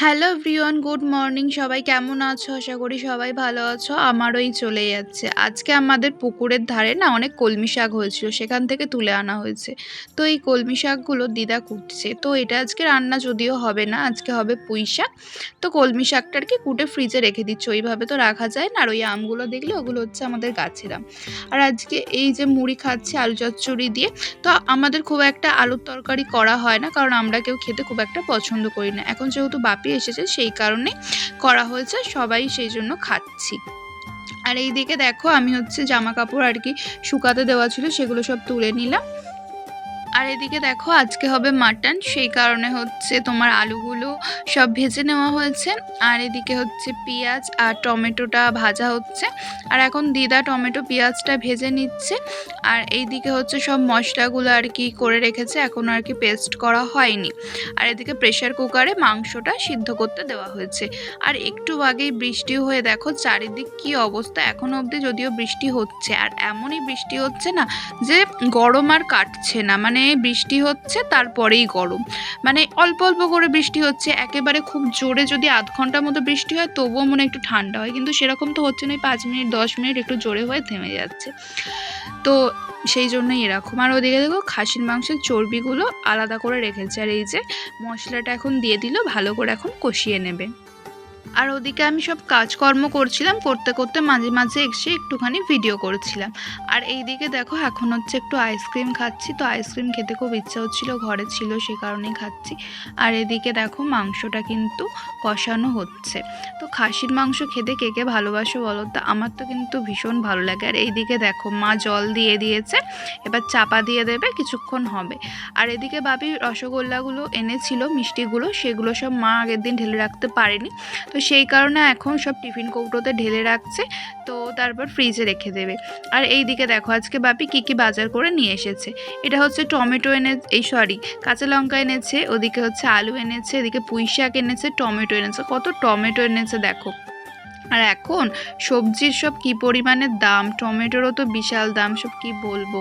Hello everyone good morning সবাই কেমন আছো? আশা করি সবাই ভালো আছো। আমারও এই চলে যাচ্ছে। আজকে আমাদের পুকুরের ধারে না অনেক কলমি শাক হয়েছিল, সেখান থেকে তুলে আনা হয়েছে। তো এই কলমি শাকগুলো দিদা কুটছে। তো এটা আজকে রান্না যদিও হবে না, আজকে হবে পুঁই শাক। তো কলমি শাকটা আর কি কুটে ফ্রিজে রেখে দিচ্ছি। ওইভাবে তো রাখা যায় না, আর ওই আমগুলো দেখলে ওগুলো হচ্ছে আমাদের গাছের আম। আর আজকে এই যে মুড়ি খাচ্ছে আলু চচ্চড়ি দিয়ে, তো আমাদের খুব একটা আলুর তরকারি করা হয় না, কারণ আমরা কেউ খেতে খুব একটা পছন্দ করি না। এখন যেহেতু বাপি এসেছে, সেই কারণে করা হয়েছে, সবাই সেই জন্য খাচ্ছি। আর এই দিকে দেখো, আমি হচ্ছে জামা কাপড় আর কি শুকাতে দেওয়া ছিল, সেগুলো সব তুলে নিলাম। আর এদিকে দেখো, আজকে হবে মাটন, সেই কারণে হচ্ছে তোমার আলুগুলো সব ভেজে নেওয়া হয়েছে। আর এদিকে হচ্ছে পেঁয়াজ আর টমেটোটা ভাজা হচ্ছে। আর এখন দিদা টমেটো পেঁয়াজটা ভেজে নিচ্ছে। আর এইদিকে হচ্ছে সব মশলাগুলো আর কি করে রেখেছে, এখন আর কি পেস্ট করা হয়নি। আর এদিকে প্রেশার কুকারে মাংসটা সিদ্ধ করতে দেওয়া হয়েছে। আর একটু আগেই বৃষ্টি হয়ে দেখো, চারিদিক কি অবস্থা? এখন অবধি যদিও বৃষ্টি হচ্ছে, আর এমনই বৃষ্টি হচ্ছে না যে গরম আর কাটছে না। মানে বৃষ্টি হচ্ছে, তারপরেই গরম। মানে অল্প অল্প করে বৃষ্টি হচ্ছে, একেবারে খুব জোরে যদি আধ ঘণ্টার মতো বৃষ্টি হয়, তবুও মনে একটু ঠান্ডা হয়। কিন্তু সেরকম তো হচ্ছে না, পাঁচ মিনিট, দশ মিনিট একটু জোরে হয়ে থেমে যাচ্ছে। তো সেই জন্যই এরকম। আর ওদিকে দেখো, খাসির মাংসের চর্বিগুলো আলাদা করে রেখেছে। আর এই যে মশলাটা এখন দিয়ে দিল, ভালো করে এখন কষিয়ে নেবে। আর ওদিকে আমি সব কাজকর্ম করছিলাম, করতে করতে মাঝে মাঝে এসে একটুখানি ভিডিও করছিলাম। আর এই দিকে দেখো এখন হচ্ছে একটু আইসক্রিম খাচ্ছি, তো আইসক্রিম খেতে খুব ইচ্ছা হচ্ছিল, ঘরে ছিল সে কারণেই খাচ্ছি। আর এদিকে দেখো মাংসটা কিন্তু কষানো হচ্ছে। তো খাসির মাংস খেতে কে কে ভালোবাসো বলো তো? আমার তো কিন্তু ভীষণ ভালো লাগে। আর এইদিকে দেখো মা জল দিয়ে দিয়েছে, এবার চাপা দিয়ে দেবে, কিছুক্ষণ হবে। আর এদিকে বাবি রসগোল্লাগুলো এনেছিল, মিষ্টিগুলো, সেগুলো সব মা আগের দিন ঢেলে রাখতে পারেনি। তো সেই কারণে এখন সব টিফিন কৌটোতে ঢেলে রাখছে, তো তারপর ফ্রিজে রেখে দেবে। আর এই দিকে দেখো, আজকে বাপি কী কী বাজার করে নিয়ে এসেছে। এটা হচ্ছে টমেটো এনে এই সরি কাঁচা লঙ্কা এনেছে, ওদিকে হচ্ছে আলু এনেছে, এদিকে পুঁই শাক এনেছে, টমেটো এনেছে, কত টমেটো এনেছে দেখো। আর এখন সবজির সব কি পরিমাণে দাম, টমেটোরও তো বিশাল দাম, সব কি বলব?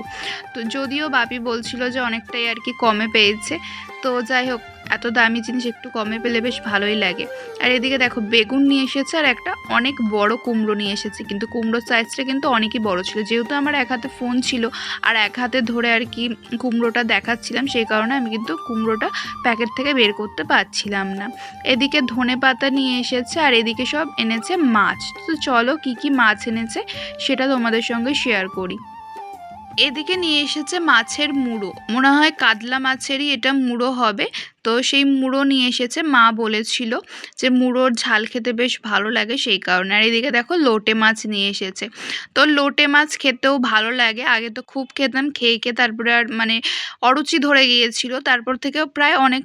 তো যদিও বাপি বলছিল যে অনেকটাই আর কি কমে পেয়েছে, তো যাই হোক এত দামি জিনিস একটু কমে পেলে বেশ ভালোই লাগে। আর এদিকে দেখো, বেগুন নিয়ে এসেছে আর একটা অনেক বড় কুমড়ো নিয়ে এসেছে। কিন্তু কুমড়োর সাইজটা কিন্তু অনেকই বড় ছিল। যেহেতু আমার এক হাতে ফোন ছিল আর এক হাতে ধরে আর কি কুমড়োটা দেখাচ্ছিলাম, সেই কারণে আমি কিন্তু কুমড়োটা প্যাকেট থেকে বের করতে পারছিলাম না। এদিকে ধনে পাতা নিয়ে এসেছে আর এদিকে সব এনেছে মাছ। তো চলো কি কি মাছ এনেছে সেটা তোমাদের সঙ্গে শেয়ার করি। এদিকে নিয়ে এসেছে মাছের মুড়ো। মনে হয় কাতলা মাছেরই এটা মুড়ো হবে। তো সেই মুড়ো নিয়ে এসেছে মা বলেছিল যে মুড়োর ঝাল খেতে বেশ ভালো লাগে সেই কারণে। আর এদিকে দেখো লোটে মাছ নিয়ে এসেছে। তো লোটে মাছ খেতেও ভালো লাগে। আগে তো খুব খেতাম, খেয়ে খেয়ে তারপরে আর মানে অরুচি ধরে গিয়েছিল। তারপর থেকেও প্রায় অনেক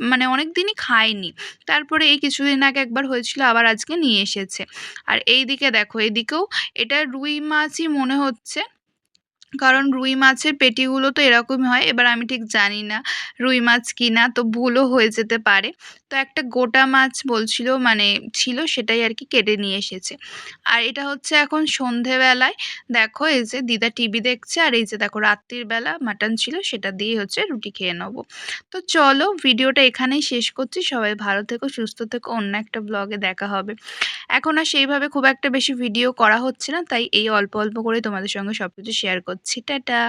মানে অনেক দিনই খাইনি। তারপরে এই কিছুদিন আগে একবার হয়েছিল, আবার আজকে নিয়ে এসেছে। আর এই দিকে দেখো, এদিকেও এটা রুই মাছই মনে হচ্ছে। কারণ রুই মাছের পেটিগুলো তো এরকমই হয়, এবার আমি ঠিক জানি না রুই মাছ কি না তো ভুলও হয়ে যেতে পারে। তো একটা গোটা মাছ বলছিল মানে ছিল, সেটাই আর কি কেটে নিয়ে এসেছে। আর এটা হচ্ছে এখন সন্ধেবেলায়, দেখো এই যে দিদা টিভি দেখছে, আর এই যে দেখো রাত্রির বেলা মাটন ছিল, সেটা দিয়ে হচ্ছে রুটি খেয়ে নেব। তো চলো, ভিডিওটা এখানেই শেষ করছি। সবাই ভালো থেকো, সুস্থ থেকো, অন্য একটা ব্লগে দেখা হবে। এখন আর সেইভাবে খুব একটা বেশি ভিডিও করা হচ্ছে না, তাই এই অল্প অল্প করে তোমাদের সঙ্গে সব কিছু শেয়ার করছি। টাটা!